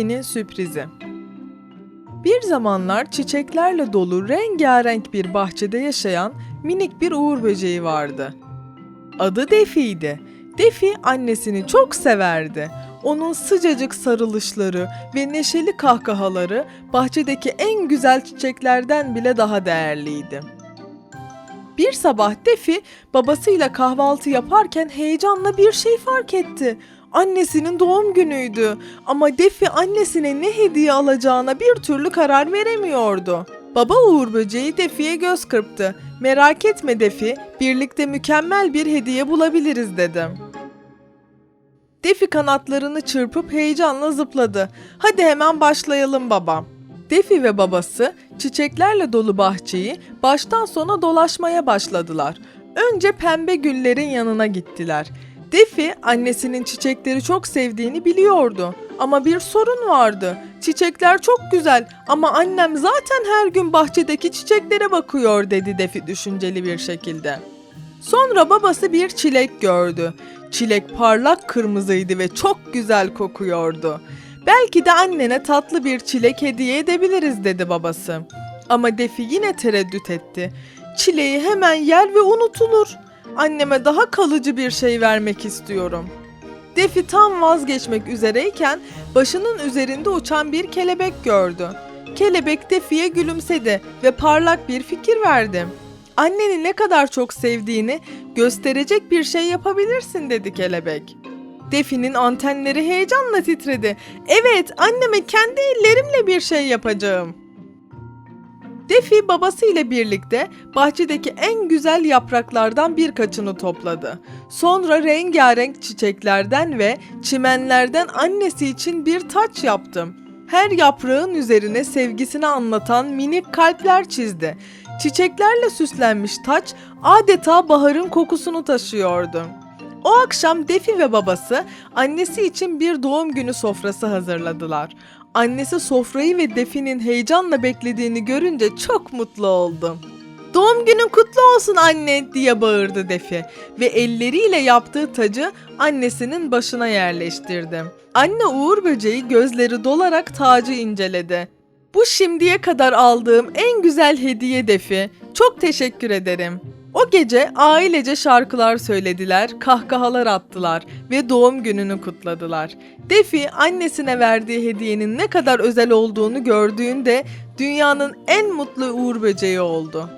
Defi'nin sürprizi. Bir zamanlar çiçeklerle dolu rengarenk bir bahçede yaşayan minik bir uğur böceği vardı. Adı Defi'ydi. Defi annesini çok severdi. Onun sıcacık sarılışları ve neşeli kahkahaları bahçedeki en güzel çiçeklerden bile daha değerliydi. Bir sabah Defi babasıyla kahvaltı yaparken heyecanla bir şey fark etti. Annesinin doğum günüydü ama Defi annesine ne hediye alacağına bir türlü karar veremiyordu. Baba Uğur böceği Defi'ye göz kırptı. Merak etme Defi, birlikte mükemmel bir hediye bulabiliriz dedi. Defi kanatlarını çırpıp heyecanla zıpladı. Hadi hemen başlayalım baba. Defi ve babası çiçeklerle dolu bahçeyi baştan sona dolaşmaya başladılar. Önce pembe güllerin yanına gittiler. Defi annesinin çiçekleri çok sevdiğini biliyordu. Ama bir sorun vardı. Çiçekler çok güzel ama annem zaten her gün bahçedeki çiçeklere bakıyor dedi Defi düşünceli bir şekilde. Sonra babası bir çilek gördü. Çilek parlak kırmızıydı ve çok güzel kokuyordu. Belki de annene tatlı bir çilek hediye edebiliriz dedi babası. Ama Defi yine tereddüt etti. Çileği hemen yer ve unutulur. Anneme daha kalıcı bir şey vermek istiyorum. Defi tam vazgeçmek üzereyken başının üzerinde uçan bir kelebek gördü. Kelebek Defi'ye gülümsedi ve parlak bir fikir verdi. Anneni ne kadar çok sevdiğini gösterecek bir şey yapabilirsin dedi kelebek. Defi'nin antenleri heyecanla titredi. Evet, anneme kendi ellerimle bir şey yapacağım. Defi babasıyla birlikte bahçedeki en güzel yapraklardan birkaçını topladı. Sonra rengarenk çiçeklerden ve çimenlerden annesi için bir taç yaptım. Her yaprağın üzerine sevgisini anlatan minik kalpler çizdi. Çiçeklerle süslenmiş taç adeta baharın kokusunu taşıyordu. O akşam Defi ve babası annesi için bir doğum günü sofrası hazırladılar. Annesi sofrayı ve Defi'nin heyecanla beklediğini görünce çok mutlu oldu. Doğum günün kutlu olsun anne diye bağırdı Defi ve elleriyle yaptığı tacı annesinin başına yerleştirdi. Anne Uğur böceği gözleri dolarak tacı inceledi. Bu şimdiye kadar aldığım en güzel hediye Defi. Çok teşekkür ederim. O gece ailece şarkılar söylediler, kahkahalar attılar ve doğum gününü kutladılar. Defi annesine verdiği hediyenin ne kadar özel olduğunu gördüğünde dünyanın en mutlu uğur böceği oldu.